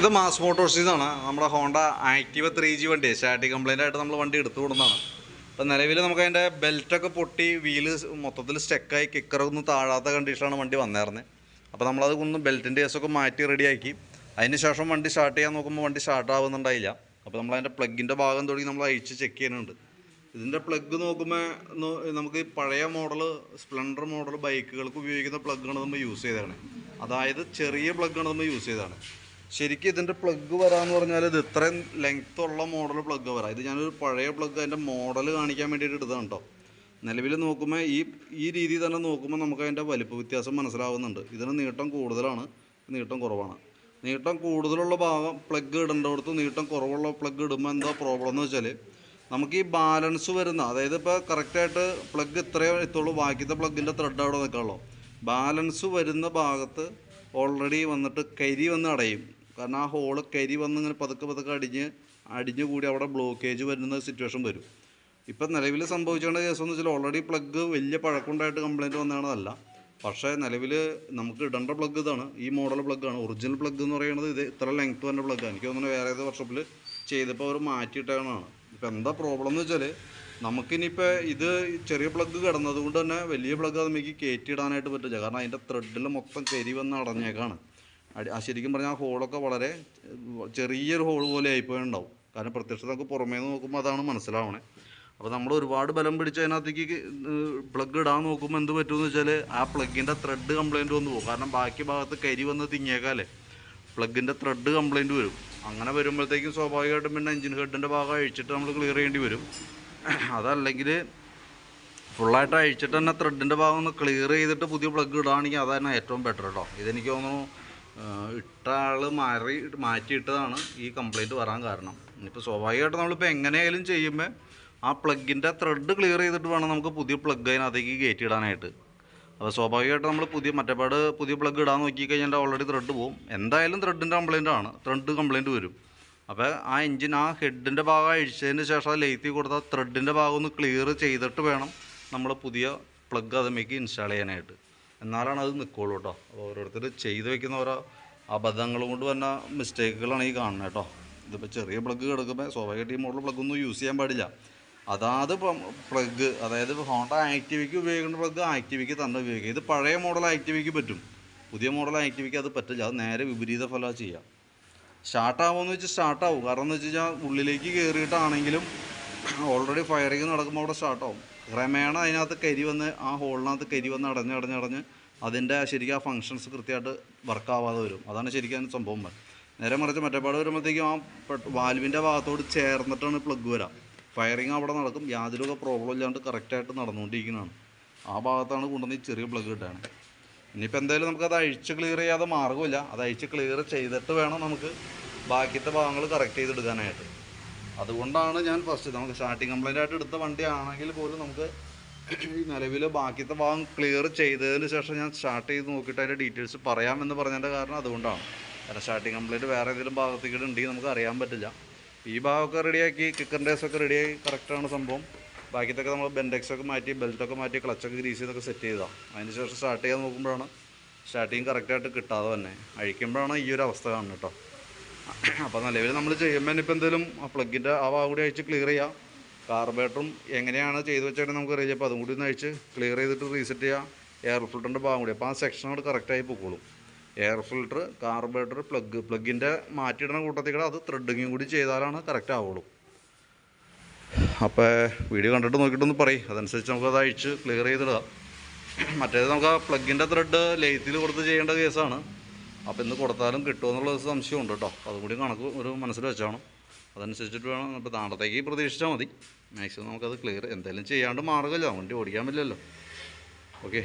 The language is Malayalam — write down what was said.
ഇത് മാസ് മോട്ടോഴ്സിന്നാണ് നമ്മുടെ ഹോണ്ട ആക്റ്റീവ് ത്രീ ജി വണ്ടി സ്റ്റാറ്റിക് കംപ്ലൈന്റ് ആയിട്ട് നമ്മൾ വണ്ടി എടുത്തു കൊടുക്കുന്നതാണ് അപ്പം നിലവിൽ നമുക്ക് അതിന്റെ ബെൽറ്റൊക്കെ പൊട്ടി വീൽ മൊത്തത്തിൽ സ്റ്റെക്കായി കിക്കറൊന്നും താഴാത്ത കണ്ടീഷനാണ് വണ്ടി വന്നേർന്നത് അപ്പോൾ നമ്മളത് ഒന്ന് ബെൽറ്റിന്റെ കേസൊക്കെ മാറ്റി റെഡിയാക്കി അതിന് ശേഷം വണ്ടി സ്റ്റാർട്ട് ചെയ്യാൻ നോക്കുമ്പോൾ വണ്ടി സ്റ്റാർട്ട് ആവുന്നുണ്ടായില്ല. അപ്പോൾ നമ്മൾ അതിന്റെ പ്ലഗിന്റെ ഭാഗം തുടങ്ങി നമ്മൾ അഴിച്ച് ചെക്ക് ചെയ്യുന്നുണ്ട്. ഇതിന്റെ പ്ലഗ് നോക്കുമ്പോൾ നമുക്ക് പഴയ മോഡൽ സ്പ്ലെൻഡർ മോഡൽ ബൈക്കുകൾക്ക് ഉപയോഗിക്കുന്ന പ്ലഗാണ് നമ്മൾ യൂസ് ചെയ്തതാണ് അതായത് ചെറിയ പ്ലഗാണ് നമ്മൾ യൂസ് ചെയ്തതാണ് ശരിക്കും ഇതിന്റെ പ്ലഗ് വരാമെന്ന് പറഞ്ഞാൽ ഇത് ഇത്രയും ലെങ്ത് ഉള്ള മോഡൽ പ്ലഗ് വരാം. ഇത് ഞാനൊരു പഴയ പ്ലഗ് അതിന്റെ മോഡൽ കാണിക്കാൻ വേണ്ടിയിട്ട് എടുത്തതാണ് കേട്ടോ നിലവിൽ നോക്കുമ്പോൾ ഈ ഈ രീതി തന്നെ നോക്കുമ്പോൾ നമുക്ക് അതിന്റെ വലിപ്പ വ്യത്യാസം മനസ്സിലാവുന്നുണ്ട്. ഇതിന് നീട്ടം കൂടുതലാണ് നീട്ടം കുറവാണ്. നീട്ടം കൂടുതലുള്ള ഭാഗം പ്ലഗ് ഇടേണ്ടടുത്ത് നീട്ടം കുറവുള്ള പ്ലഗ് ഇടുമ്പോൾ എന്താ പ്രോബ്ലം എന്ന് വെച്ചാൽ നമുക്ക് ഈ ബാലൻസ് വരുന്ന അതായത് ഇപ്പോൾ കറക്റ്റായിട്ട് പ്ലഗ് ഇത്രയേ എത്തുള്ളൂ ബാക്കിയത്തെ പ്ലഗിന്റെ ത്രെഡ് അവിടെ നിൽക്കാനുള്ളൂ ബാലൻസ് വരുന്ന ഭാഗത്ത് ഓൾറെഡി വന്നിട്ട് കരി വന്ന് അടയും. കാരണം ആ ഹോൾ കരി വന്ന് ഇങ്ങനെ പതുക്കെ പതുക്കെ അടിഞ്ഞ് അടിഞ്ഞു കൂടി അവിടെ ബ്ലോക്കേജ് വരുന്ന സിറ്റുവേഷൻ വരും. ഇപ്പം നിലവിൽ സംഭവിച്ചേണ്ട കേസെന്ന് വെച്ചാൽ ഓൾറെഡി പ്ലഗ് വലിയ പഴക്കമുണ്ടായിട്ട് കംപ്ലൈന്റ് വന്നതാണതല്ല. പക്ഷേ നിലവിൽ നമുക്ക് ഇടേണ്ട പ്ലഗ് ഇതാണ്. ഈ മോഡൽ പ്ലഗ്ഗാണ് ഒറിജിനൽ പ്ലഗ് എന്ന് പറയുന്നത് ഇത് ഇത്ര ലെങ്ത് വന്ന പ്ലഗ്ഗാണ് എനിക്ക് തോന്നുന്നു വേറെ ഏത് വർഷത്തിൽ ചെയ്തപ്പോൾ അവർ മാറ്റിയിട്ടാണ് ഇപ്പം എന്താ പ്രോബ്ലം എന്ന് വെച്ചാൽ നമുക്കിനിയിപ്പോൾ ഇത് ചെറിയ പ്ലഗ് കിടന്നതുകൊണ്ട് തന്നെ വലിയ പ്ലഗ് അത് നമുക്ക് കയറ്റിയിടാനായിട്ട് പറ്റില്ല. കാരണം അതിന്റെ ത്രെഡിൽ മൊത്തം കരി വന്ന് അടഞ്ഞേക്കാണ്. അടി- ശരിക്കും പറഞ്ഞാൽ ആ ഹോളൊക്കെ വളരെ ചെറിയൊരു ഹോൾ പോലെ ആയിപ്പോയുണ്ടാവും. കാരണം പ്രത്യക്ഷത നമുക്ക് പുറമേ നിന്ന് നോക്കുമ്പോൾ അതാണ് മനസ്സിലാവണേ. അപ്പോൾ നമ്മൾ ഒരുപാട് ബലം പിടിച്ച് അതിനകത്തേക്ക് പ്ലഗ് ഇടാൻ നോക്കുമ്പോൾ എന്ത് പറ്റുമെന്ന് വെച്ചാൽ ആ പ്ലഗിന്റെ ത്രെഡ് കംപ്ലൈന്റ് വന്നു പോകും. കാരണം ബാക്കി ഭാഗത്ത് കരി വന്ന് തിങ്ങിയേക്കാല്ലേ. പ്ലഗിന്റെ ത്രെഡ് കംപ്ലൈന്റ് വരും. അങ്ങനെ വരുമ്പോഴത്തേക്കും സ്വാഭാവികമായിട്ടും പിന്നെ എഞ്ചിൻ ഹെഡിന്റെ ഭാഗം അഴിച്ചിട്ട് നമ്മൾ ക്ലിയർ ചെയ്യേണ്ടി വരും. അതല്ലെങ്കിൽ ഫുള്ളായിട്ട് അഴിച്ചിട്ട് തന്നെ ത്രെഡിന്റെ ഭാഗം ഒന്ന് ക്ലിയർ ചെയ്തിട്ട് പുതിയ പ്ലഗ് ഇടുകയാണെങ്കിൽ അതാണ് ഏറ്റവും ബെറ്റർ കേട്ടോ ഇതെനിക്ക് തോന്നുന്നു ഇട്ട ആൾ മാറി മാറ്റിയിട്ടതാണ് ഈ കംപ്ലൈന്റ് വരാൻ കാരണം. ഇനിയിപ്പോൾ സ്വാഭാവികമായിട്ട് നമ്മളിപ്പോൾ എങ്ങനെയായാലും ചെയ്യുമ്പോൾ ആ പ്ലഗിന്റെ ത്രെഡ് ക്ലിയർ ചെയ്തിട്ട് വേണം നമുക്ക് പുതിയ പ്ലഗ് അതിനകത്തേക്ക് കയറ്റി ഇടാനായിട്ട് അപ്പോൾ സ്വാഭാവികമായിട്ട് നമ്മൾ പുതിയ മറ്റേപാട് പുതിയ പ്ലഗ് ഇടാൻ നോക്കി കഴിഞ്ഞാൽ ഓൾറെഡി ത്രെഡ് പോകും എന്തായാലും ത്രെഡിന്റെ കംപ്ലൈന്റ് ആണ്. ത്രെഡ് കംപ്ലൈന്റ് വരും. അപ്പോൾ ആ എഞ്ചിൻ ആ ഹെഡിന്റെ ഭാഗം അഴിച്ചതിന് ശേഷം ലൈത്തി കൊടുത്ത ത്രെഡിന്റെ ഭാഗം ഒന്ന് ക്ലിയർ ചെയ്തിട്ട് വേണം നമ്മൾ പുതിയ പ്ലഗ് അതിമേക്ക് ഇൻസ്റ്റാൾ ചെയ്യാനായിട്ട്. എന്നാലാണ് അത് നിൽക്കുള്ളൂ കേട്ടോ അപ്പോൾ ഓരോരുത്തർ ചെയ്ത് വെക്കുന്ന ഓരോ അബദ്ധങ്ങൾ കൊണ്ട് വന്ന മിസ്റ്റേക്കുകളാണ് ഈ കാണുന്നത് കേട്ടോ. ഇതിപ്പോൾ ചെറിയ പ്ലഗ് കിടക്കുമ്പോൾ സ്വാഭാവികമായിട്ട് ഈ മോഡൽ പ്ലഗ് ഒന്നും യൂസ് ചെയ്യാൻ പാടില്ല. അതാത് പ്ലഗ് അതായത് ഹോണ്ട ആക്ടിവിക്ക് ഉപയോഗിക്കുന്ന പ്ലഗ് ആക്ടിവിക്ക് തന്നെ ഉപയോഗിക്കുക. ഇത് പഴയ മോഡൽ ആക്ടിവിക്ക് പറ്റും. പുതിയ മോഡൽ ആക്ടിവിക്ക് അത് പറ്റില്ല. അത് നേരെ വിപരീത ഫലമാണ് ചെയ്യാം സ്റ്റാർട്ടാവുമെന്ന് വെച്ചാൽ സ്റ്റാർട്ടാവും കാരണം എന്ന് വെച്ച് കഴിഞ്ഞാൽ ഉള്ളിലേക്ക് കയറിയിട്ടാണെങ്കിലും ഓൾറെഡി ഫയറിങ് നടക്കുമ്പോൾ അവിടെ സ്റ്റാർട്ടാവും ക്രമേണ അതിനകത്ത് കരി വന്ന് ആ ഹോളിനകത്ത് കരി വന്ന് അടഞ്ഞ് അടഞ്ഞ് അടഞ്ഞ് അതിന്റെ ശരിക്കും ആ ഫങ്ഷൻസ് കൃത്യമായിട്ട് വർക്കാവാതെ വരും. അതാണ് ശരിക്കും സംഭവം. നേരെ മറിച്ച് മറ്റേപാട് വരുമ്പോഴത്തേക്കും ആ വാൽവിന്റെ ഭാഗത്തോട് ചേർന്നിട്ടാണ് പ്ലഗ് വരാം. ഫയറിങ് അവിടെ നടക്കും. യാതൊരു പ്രോബ്ലം ഇല്ലാണ്ട് കറക്റ്റായിട്ട് നടന്നുകൊണ്ടിരിക്കുന്നതാണ്. ആ ഭാഗത്താണ് കൊണ്ടുവന്ന് ഈ ചെറിയ പ്ലഗ് കിട്ടുകയാണ് ഇനിയിപ്പോൾ എന്തായാലും നമുക്ക് അത് അഴിച്ച് ക്ലിയർ ചെയ്യാതെ മാർഗമില്ല അത് അഴിച്ച് ക്ലിയർ ചെയ്തിട്ട് വേണം നമുക്ക് ബാക്കിയത്തെ ഭാഗങ്ങൾ കറക്റ്റ് ചെയ്തെടുക്കാനായിട്ട്. അതുകൊണ്ടാണ് ഞാൻ ഫസ്റ്റ് നമുക്ക് സ്റ്റാർട്ടിങ് കംപ്ലൈന്റ് ആയിട്ട് എടുത്ത വണ്ടിയാണെങ്കിൽ പോലും നമുക്ക് ഈ ബാക്കിയത്തെ ഭാഗം ക്ലിയർ ചെയ്തതിന് ശേഷം ഞാൻ സ്റ്റാർട്ട് ചെയ്ത് നോക്കിയിട്ട് അതിന്റെ ഡീറ്റെയിൽസ് പറയാമെന്ന് പറഞ്ഞതിന്റെ കാരണം അതുകൊണ്ടാണ്. കാരണം സ്റ്റാർട്ടിങ് കംപ്ലൈന്റ് വേറെ ഏതെങ്കിലും ഭാഗത്തേക്ക് ഉണ്ടെങ്കിൽ നമുക്ക് അറിയാൻ പറ്റില്ല. ഈ ഭാഗമൊക്കെ റെഡിയാക്കി കിക്കറിന്റെ ഒക്കെ റെഡിയായി കറക്റ്റാണ് സംഭവം. ബാക്കിയത്തൊക്കെ നമ്മൾ ബെൻഡെക്സ് ഒക്കെ മാറ്റി ബെൽറ്റൊക്കെ മാറ്റി ക്ലച്ചൊക്കെ ഗ്രീസ് ചെയ്തൊക്കെ സെറ്റ് ചെയ്താണ് അതിന് ശേഷം സ്റ്റാർട്ട് ചെയ്യാൻ നോക്കുമ്പോഴാണ് സ്റ്റാർട്ടിങ് കറക്റ്റായിട്ട് കിട്ടാതെ തന്നെ അഴിക്കുമ്പോഴാണ് ഈ ഒരു അവസ്ഥ കാണുന്നത് കേട്ടോ. അപ്പോൾ നിലവിൽ നമ്മൾ ചെയ്യുമ്പോൾ ഇനിയിപ്പോൾ എന്തെങ്കിലും ആ പ്ലഗിന്റെ ആ ഭാഗം കൂടി അഴിച്ച് ക്ലിയർ ചെയ്യാം. കാർബേറ്ററും എങ്ങനെയാണ് ചെയ്തു വെച്ചാൽ നമുക്ക് അറിയാം അപ്പോൾ അതും കൂടി ഒന്ന് അഴിച്ച് ക്ലിയർ ചെയ്തിട്ട് റീസെറ്റ് ചെയ്യാം. എയർ ഫിൽറ്ററിന്റെ ഭാഗം കൂടി. അപ്പോൾ ആ സെക്ഷൻ അവിടെ കറക്റ്റായി പൊക്കോളും. എയർ ഫിൽറ്റർ കാർബേറ്റർ പ്ലഗ് പ്ലഗിന്റെ മാറ്റിയിടുന്ന കൂട്ടത്തിൽ കൂടെ അത് ത്രെഡിങ്ങും കൂടി ചെയ്താലാണ് കറക്റ്റ് ആവുള്ളൂ. അപ്പോൾ വീഡിയോ കണ്ടിട്ട് നോക്കിയിട്ടൊന്ന് പറയും. അതനുസരിച്ച് നമുക്കത് അഴിച്ച് ക്ലിയർ ചെയ്തിടാം മറ്റേത് നമുക്ക് ആ പ്ലഗിന്റെ ത്രെഡ് ലെയ്ത്തിൽ കൊടുത്ത് ചെയ്യേണ്ട കേസാണ്. അപ്പോൾ ഇന്ന് കൊടുത്താലും കിട്ടുമെന്നുള്ള സംശയമുണ്ട് കേട്ടോ. അതും കൂടി കണക്ക് ഒരു മനസ്സിൽ വെച്ചാണ്. അതനുസരിച്ചിട്ട് വേണം ഇപ്പോൾ നാളത്തേക്ക് പ്രതീക്ഷിച്ചാൽ മതി. മാക്സിമം നമുക്കത് ക്ലിയർ എന്തായാലും ചെയ്യാണ്ട് മാറുകല്ലോ വണ്ടി ഓടിക്കാൻ പറ്റില്ലല്ലോ. ഓക്കെ